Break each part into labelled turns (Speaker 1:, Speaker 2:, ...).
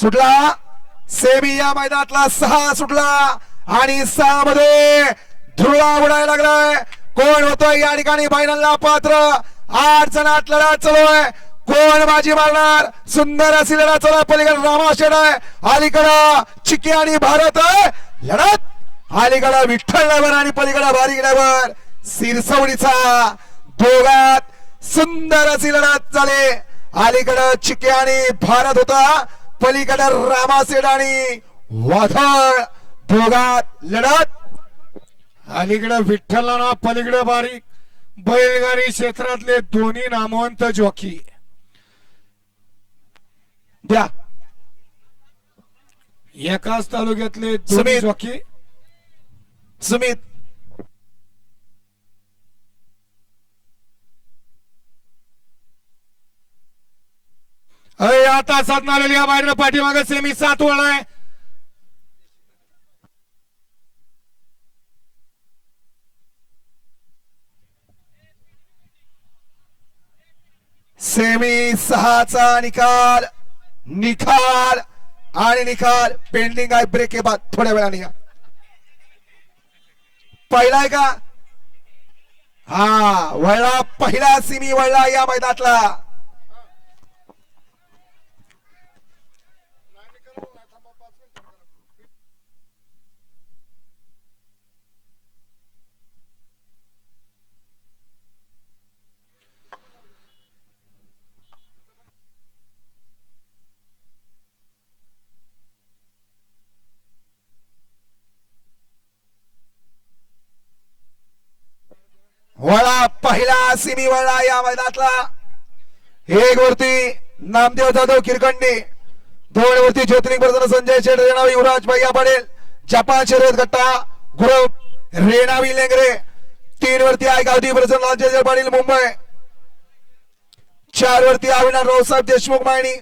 Speaker 1: सुटला. सेमी या मैदानातला सहा सुटला. आणि सहा मध्ये धुळा उडायला लागलाय. कोण होतोय या ठिकाणी फायनलला पात्र. आठ जणात लढा चालू आहे. कोण बाजी मारणार? सुंदर अशी लढा चालू आहे. पलीकडे रामाशेड आहे. अलीकडं चिकी आणि भारत आहे. लढत. अलीकडं विठ्ठल ड्रायव्हर आणि पलीकडं भारी ड्रायव्हर सिरसवडीचा दोघात सुंदर अशी लढत झाली. अलीकडं चिके आणि भारत होता. पलीकडं रामासेड आणि वाधळ दोघात लढत.
Speaker 2: अलीकडे विठ्ठलाना पलीकडे बारीक बैलगाडी क्षेत्रातले दोन्ही नामवंत जॉकी.
Speaker 1: द्या.
Speaker 2: एकाच तालुक्यातले दोन्ही. जॉकी.
Speaker 1: सुमित.
Speaker 2: सात तासात नालेली या बाहेर पाठीमागे सेमी सात वळ आहे.
Speaker 1: सेमी सहाचा निकाल निकाल आणि निकाल पेंडिंग आहे. ब्रेक के बाद. थोड्या वेळाने या. पहिला आहे का? हा वळला. पहिला सिमी वळला या मैदानातला. वळा पहिला सिमी वळा या मैदानातला. हे गोरती नामदेव जाधव किरकंडी. दोन वरती ज्योतिर्लिंग संजय शेठ रेणावी युवराज भैया पाटील जपान शर्यत गट्टा ग्रुप रेणावी लेंगरे तीन वरती आहे गावठी प्रसन्न लालचंद्र पाटील मुंबई. चार वरती अविनाश रावसाहेब देशमुख मायणी.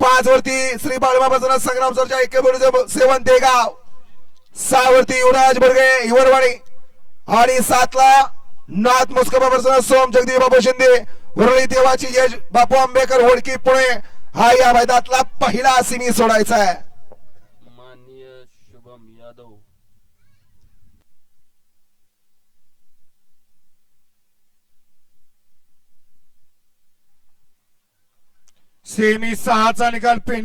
Speaker 1: पाच वरती श्री बाळमा प्रसन्न संग्राम सरच्या एके सेवन देगाव सहा वरती युवराज बर्गे युवरवाणी. आणि सातला नाथ मुस्कबा प्रसन्न सोम जगदीप बाबू शिंदे वरळी देवाची यश बापू आंबेकर होडकी पुणे. हा या मैदानातला पहिला सिमी सोडायचा आहे.
Speaker 3: माननीय शुभम यादव.
Speaker 2: सेमी सहाचा निकाल पेंड